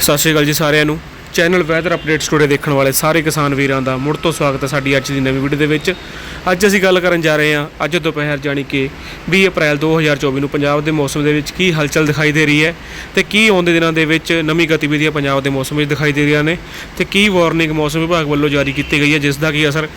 ਸਤਿ ਸ਼੍ਰੀ ਅਕਾਲ ਜੀ ਸਾਰਿਆਂ ਨੂੰ। ਚੈਨਲ ਵੈਦਰ ਅਪਡੇਟਸ ਸਟੂਡੀਓ ਦੇਖਣ ਵਾਲੇ ਸਾਰੇ ਕਿਸਾਨ ਵੀਰਾਂ ਦਾ ਮੁੜ ਤੋਂ ਸਵਾਗਤ ਹੈ ਸਾਡੀ ਅੱਜ ਦੀ ਨਵੀਂ ਵੀਡੀਓ ਦੇ ਵਿੱਚ। ਅੱਜ ਅਸੀਂ ਗੱਲ ਕਰਨ ਜਾ ਰਹੇ ਹਾਂ ਅੱਜ ਦੁਪਹਿਰ ਜਾਣੀ ਕਿ 20 ਅਪ੍ਰੈਲ 2024 ਨੂੰ ਪੰਜਾਬ ਦੇ ਮੌਸਮ ਦੇ ਵਿੱਚ ਕੀ ਹਲਚਲ ਦਿਖਾਈ ਦੇ ਰਹੀ ਹੈ ਤੇ ਕੀ ਆਉਂਦੇ ਦਿਨਾਂ ਦੇ ਵਿੱਚ ਨਵੀਂ ਗਤੀਵਿਧੀਆਂ ਪੰਜਾਬ ਦੇ ਮੌਸਮ ਵਿੱਚ ਦਿਖਾਈ ਦੇ ਰਹੀਆਂ ਨੇ ਤੇ ਕੀ ਵਾਰਨਿੰਗ ਮੌਸਮ ਵਿਭਾਗ ਵੱਲੋਂ ਜਾਰੀ ਕੀਤੀ ਗਈ ਹੈ ਜਿਸ ਦਾ ਕੀ ਅਸਰ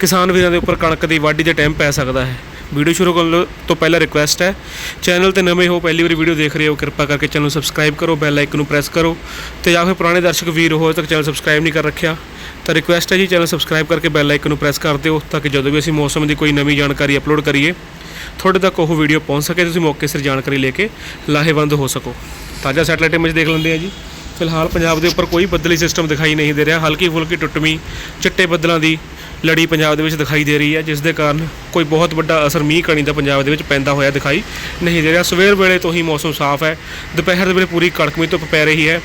ਕਿਸਾਨ ਵੀਰਾਂ ਦੇ ਉੱਪਰ ਕਣਕ ਦੀ ਵਾਢੀ ਦੇ ਟਾਈਮ ਪੈ ਸਕਦਾ ਹੈ। ਵੀਡੀਓ ਸ਼ੁਰੂ ਕਰਨ ਤੋਂ ਪਹਿਲਾਂ ਰਿਕੁਐਸਟ ਹੈ। ਚੈਨਲ ਤੇ ਨਵੇਂ ਹੋ, ਪਹਿਲੀ ਵਾਰੀ ਵੀਡੀਓ ਦੇਖ ਰਹੇ ਹੋ, ਕਿਰਪਾ ਕਰਕੇ ਚੈਨਲ ਨੂੰ ਸਬਸਕ੍ਰਾਈਬ ਕਰੋ ਬੈਲ ਆਈਕਨ ਨੂੰ ਪ੍ਰੈਸ ਕਰੋ। ਤੇ ਜਾਂ ਫਿਰ ਪੁਰਾਣੇ ਦਰਸ਼ਕ ਵੀਰ ਹੋ ਤੱਕ ਚੈਨਲ ਸਬਸਕ੍ਰਾਈਬ ਨਹੀਂ ਕਰ ਰੱਖਿਆ, ਤਾਂ ਰਿਕੁਐਸਟ ਹੈ ਜੀ ਚੈਨਲ ਸਬਸਕ੍ਰਾਈਬ ਕਰਕੇ ਬੈਲ ਆਈਕਨ ਨੂੰ ਪ੍ਰੈਸ ਕਰ ਦਿਓ, ਤਾਂ ਕਿ ਜਦੋਂ ਵੀ ਅਸੀਂ ਮੌਸਮ ਦੀ ਕੋਈ ਨਵੀਂ ਜਾਣਕਾਰੀ ਅਪਲੋਡ ਕਰੀਏ, ਤੁਹਾਡੇ ਤੱਕ ਉਹ ਵੀਡੀਓ ਪਹੁੰਚ ਸਕੇ, ਤੁਸੀਂ ਮੌਕੇ ਸਿਰ ਜਾਣਕਾਰੀ ਲੈ ਕੇ ਲਾਹੇਵੰਦ ਹੋ ਸਕੋ। ਤਾਜ਼ਾ ਸੈਟਲਾਈਟ ਇਮੇਜ ਦੇਖ ਲੈਂਦੇ ਆ ਜੀ। ਫਿਲਹਾਲ ਪੰਜਾਬ ਦੇ ਉੱਪਰ ਕੋਈ ਬੱਦਲੀ ਸਿਸਟਮ ਦਿਖਾਈ ਨਹੀਂ ਦੇ ਰਿਹਾ ਹਲਕੀ ਫੁਲਕੀ ਟੁੱਟਵੀਂ, ਚਿੱਟੇ ਬੱਦਲਾਂ ਦੀ ਲੜੀ ਪੰਜਾਬ ਦੇ ਵਿੱਚ ਦਿਖਾਈ ਦੇ ਰਹੀ ਹੈ, ਜਿਸ ਦੇ ਕਾਰਨ ਕੋਈ ਬਹੁਤ ਵੱਡਾ ਅਸਰ ਮੀਂਹ ਕਣੀ ਦਾ ਪੰਜਾਬ ਦੇ ਵਿੱਚ ਪੈਂਦਾ ਹੋਇਆ ਦਿਖਾਈ ਨਹੀਂ ਦੇ ਰਿਹਾ। ਸਵੇਰ ਵੇਲੇ ਤੋਂ ਹੀ ਮੌਸਮ ਸਾਫ਼ ਹੈ। ਦੁਪਹਿਰ ਦੇ ਵੇਲੇ ਪੂਰੀ ਕੜਕਮੀ ਧੁੱਪ ਪੈ ਰਹੀ ਹੈ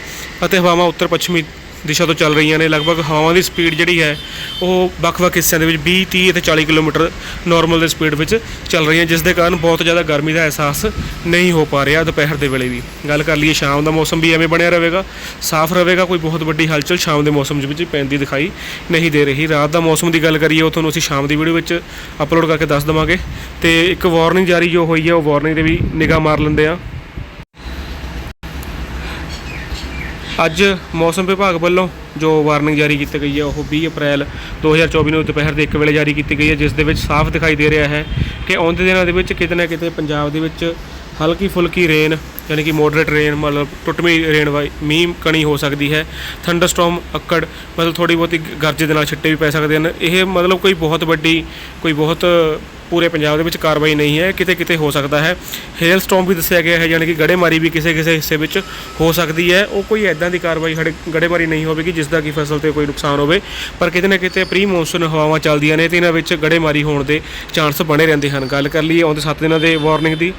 ਅਤੇ ਹਵਾਵਾਂ ਉੱਤਰ ਪੱਛਮੀ ਦਿਸ਼ਾ ਤੋਂ ਚੱਲ ਰਹੀਆਂ ਨੇ। ਲਗਭਗ ਹਵਾਵਾਂ ਦੀ ਸਪੀਡ ਜਿਹੜੀ ਹੈ, ਉਹ ਵੱਖ-ਵੱਖ ਹਿੱਸਿਆਂ ਦੇ ਵਿੱਚ 20 30 ਅਤੇ 40 ਕਿਲੋਮੀਟਰ ਨਾਰਮਲ ਦੇ ਸਪੀਡ ਵਿੱਚ ਚੱਲ ਰਹੀਆਂ, ਜਿਸ ਦੇ ਕਾਰਨ ਬਹੁਤ ਜ਼ਿਆਦਾ ਗਰਮੀ ਦਾ ਅਹਿਸਾਸ ਨਹੀਂ ਹੋ ਪਾ ਰਿਹਾ ਦੁਪਹਿਰ ਦੇ ਵੇਲੇ ਵੀ। ਗੱਲ ਕਰ ਲਈਏ, ਸ਼ਾਮ ਦਾ ਮੌਸਮ ਵੀ ਐਵੇਂ ਬਣਿਆ ਰਹੇਗਾ। ਸਾਫ਼ ਰਹੇਗਾ, ਕੋਈ ਬਹੁਤ ਵੱਡੀ ਹਲਚਲ ਸ਼ਾਮ ਦੇ ਮੌਸਮ ਵਿੱਚ ਪੈਂਦੀ ਦਿਖਾਈ ਨਹੀਂ ਦੇ ਰਹੀ। ਰਾਤ ਦਾ ਮੌਸਮ ਦੀ ਗੱਲ ਕਰੀਏ, ਉਹ ਤੁਹਾਨੂੰ ਅਸੀਂ ਸ਼ਾਮ ਦੀ ਵੀਡੀਓ ਵਿੱਚ ਅਪਲੋਡ ਕਰਕੇ ਦੱਸ ਦਵਾਂਗੇ। ਤੇ ਇੱਕ ਵਾਰਨਿੰਗ ਜਾਰੀ ਜੋ ਹੋਈ ਹੈ, ਉਹ ਵਾਰਨਿੰਗ ਦੇ ਵੀ ਨਿਗਾਹ ਮਾਰ ਲੈਂਦੇ ਆ। ਅੱਜ ਮੌਸਮ ਵਿਭਾਗ ਵੱਲੋਂ ਜੋ ਵਾਰਨਿੰਗ ਜਾਰੀ ਕੀਤੀ ਗਈ ਹੈ, ਉਹ 20 ਅਪ੍ਰੈਲ 2024 ਨੂੰ ਦੁਪਹਿਰ ਦੇ 1 ਵੇਲੇ ਜਾਰੀ ਕੀਤੀ ਗਈ ਹੈ, ਜਿਸ ਦੇ ਵਿੱਚ ਸਾਫ਼ ਦਿਖਾਈ ਦੇ ਰਿਹਾ ਹੈ ਕਿ ਆਉਂਦੇ ਦਿਨਾਂ ਦੇ ਵਿੱਚ ਕਿਤੇ ਨਾ ਕਿਤੇ ਪੰਜਾਬ ਦੇ ਵਿੱਚ ਹਲਕੀ ਫੁਲਕੀ ਰੇਨ ਯਾਨੀ ਕਿ ਮੋਡਰੇਟ ਰੇਨ ਮਤਲਬ ਟੁੱਟਵੀਂ ਰੇਨ ਵਾਈ ਮੀਂਹ ਕਣੀ ਹੋ ਸਕਦੀ ਹੈ। ਥੰਡਰਸਟਾਰਮ ਅੱਕੜ, ਮਤਲਬ ਥੋੜੀ ਬਹੁਤੀ ਗਰਜੇ ਦੇ ਨਾਲ ਛਿੱਟੇ ਵੀ ਪੈ ਸਕਦੇ ਹਨ। ਇਹ ਮਤਲਬ ਕੋਈ ਬਹੁਤ ਵੱਡੀ, ਕੋਈ ਬਹੁਤ ਪੂਰੇ ਪੰਜਾਬ ਦੇ ਵਿੱਚ ਕਾਰਵਾਈ ਨਹੀਂ ਹੈ, ਕਿਤੇ ਕਿਤੇ ਹੋ ਸਕਦਾ ਹੈ। ਹੇਲ ਸਟਾਰਮ ਵੀ ਦੱਸਿਆ ਗਿਆ ਹੈ, ਯਾਨੀ ਕਿ ਗੜੇਮਾਰੀ ਵੀ ਕਿਸੇ ਕਿਸੇ ਹਿੱਸੇ ਵਿੱਚ ਹੋ ਸਕਦੀ ਹੈ। ਉਹ ਕੋਈ ਐਦਾਂ ਦੀ ਕਾਰਵਾਈ ਸਾਡੇ ਗੜੇਮਾਰੀ ਨਹੀਂ ਹੋਵੇਗੀ, ਜਿਸ ਦਾ ਕਿ ਫਸਲ ਤੇ ਕੋਈ ਨੁਕਸਾਨ ਹੋਵੇ। ਪਰ ਕਿਤੇ ਨਾ ਕਿਤੇ ਪ੍ਰੀ ਮੌਨਸੂਨ ਹਵਾਵਾਂ ਚੱਲਦੀਆਂ ਨੇ, ਤੇ ਇਹਨਾਂ ਵਿੱਚ ਗੜੇਮਾਰੀ ਹੋਣ ਦੇ ਚਾਂਸ ਬਣੇ ਰਹਿੰਦੇ ਹਨ। ਗੱਲ ਕਰ ਲਈਏ ਆਉਂਦੇ 7 ਦਿਨਾਂ ਦੇ ਵਾਰਨਿੰਗ ਦੀ।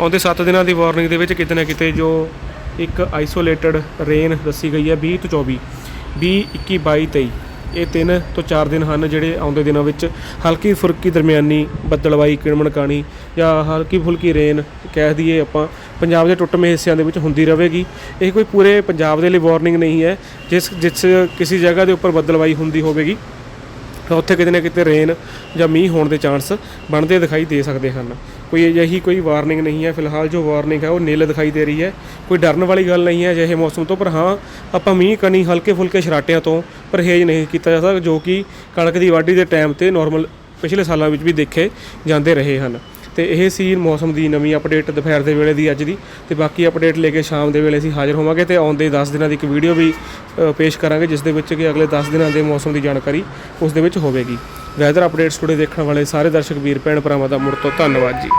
ਆਉਂਦੇ 7 ਦਿਨਾਂ ਦੀ ਵਾਰਨਿੰਗ ਦੇ ਵਿੱਚ ਕਿਤੇ ਨਾ ਕਿਤੇ ਜੋ ਇੱਕ ਆਈਸੋਲੇਟਡ ਰੇਨ ਦੱਸੀ ਗਈ ਹੈ 20 ਤੋਂ 24 20 21 22 23 ਇਹ ਤਿੰਨ ਤੋਂ ਚਾਰ ਦਿਨ ਹਨ ਜਿਹੜੇ ਆਉਂਦੇ ਦਿਨਾਂ ਵਿੱਚ ਹਲਕੀ ਫੁਲਕੀ ਦਰਮਿਆਨੀ, ਬੱਦਲਵਾਈ, ਕਿਣਮਣਕਾਣੀ ਜਾਂ ਹਲਕੀ ਫੁਲਕੀ ਰੇਨ ਕਹਿ ਦਈਏ ਆਪਾਂ, ਪੰਜਾਬ ਦੇ ਟੁੱਟਵੇਂ ਹਿੱਸਿਆਂ ਦੇ ਵਿੱਚ ਹੁੰਦੀ ਰਹੇਗੀ। ਇਹ ਕੋਈ ਪੂਰੇ ਪੰਜਾਬ ਦੇ ਲਈ ਵਾਰਨਿੰਗ ਨਹੀਂ ਹੈ। ਜਿਸ ਜਿਸ ਕਿਸੇ ਜਗ੍ਹਾ ਦੇ ਉੱਪਰ ਬੱਦਲਵਾਈ ਹੁੰਦੀ ਹੋਵੇਗੀ, ਤਾਂ ਉੱਥੇ ਕਿਤੇ ਨਾ ਕਿਤੇ ਰੇਨ ਜਾਂ ਮੀਂਹ ਹੋਣ ਦੇ ਚਾਂਸ ਬਣਦੇ ਦਿਖਾਈ ਦੇ ਸਕਦੇ ਹਨ। ਕੋਈ ਅਜਿਹੀ ਕੋਈ ਵਾਰਨਿੰਗ ਨਹੀਂ ਹੈ, ਫਿਲਹਾਲ ਜੋ ਵਾਰਨਿੰਗ ਹੈ ਉਹ ਨੀਲ ਦਿਖਾਈ ਦੇ ਰਹੀ ਹੈ। ਕੋਈ ਡਰਨ ਵਾਲੀ ਗੱਲ ਨਹੀਂ ਹੈ ਅਜਿਹੇ ਮੌਸਮ ਤੋਂ, ਪਰ ਹਾਂ, ਆਪਾਂ ਮੀਂਹ ਕਣੀ ਹਲਕੇ ਫੁਲਕੇ ਛਰਾਟਿਆਂ ਤੋਂ ਪਰਹੇਜ਼ ਨਹੀਂ ਕੀਤਾ ਜਾ ਸਕਦਾ, ਜੋ ਕਿ ਕਣਕ ਦੀ ਵਾਢੀ ਦੇ ਟਾਈਮ ਤੇ ਨਾਰਮਲ ਪਿਛਲੇ ਸਾਲਾਂ ਵਿੱਚ ਵੀ ਦੇਖੇ ਜਾਂਦੇ ਰਹੇ ਹਨ। ਤੇ ਇਹ ਸੀ ਮੌਸਮ ਦੀ ਨਵੀਂ ਅਪਡੇਟ ਦੁਪਹਿਰ ਦੇ ਵੇਲੇ ਦੀ, ਅੱਜ ਦੀ। ਤੇ ਬਾਕੀ ਅਪਡੇਟ ਲੈ ਕੇ ਸ਼ਾਮ ਦੇ ਵੇਲੇ ਅਸੀਂ ਹਾਜ਼ਰ ਹੋਵਾਂਗੇ ਤੇ ਆਉਂਦੇ 10 ਦਿਨਾਂ ਦੀ ਇੱਕ ਵੀਡੀਓ ਵੀ ਪੇਸ਼ ਕਰਾਂਗੇ, ਜਿਸ ਦੇ ਵਿੱਚ ਕਿ ਅਗਲੇ 10 ਦਿਨਾਂ ਦੇ ਮੌਸਮ ਦੀ ਜਾਣਕਾਰੀ ਉਸ ਦੇ ਵਿੱਚ ਹੋਵੇਗੀ। ਵੈਦਰ ਅਪਡੇਟਸ ਟੁਡੇ ਦੇਖਣ ਵਾਲੇ ਸਾਰੇ ਦਰਸ਼ਕ ਵੀਰ, ਭੈਣ ਭਰਾਵਾਂ ਦਾ ਮੁੜ ਤੋਂ ਧੰਨਵਾਦ ਜੀ।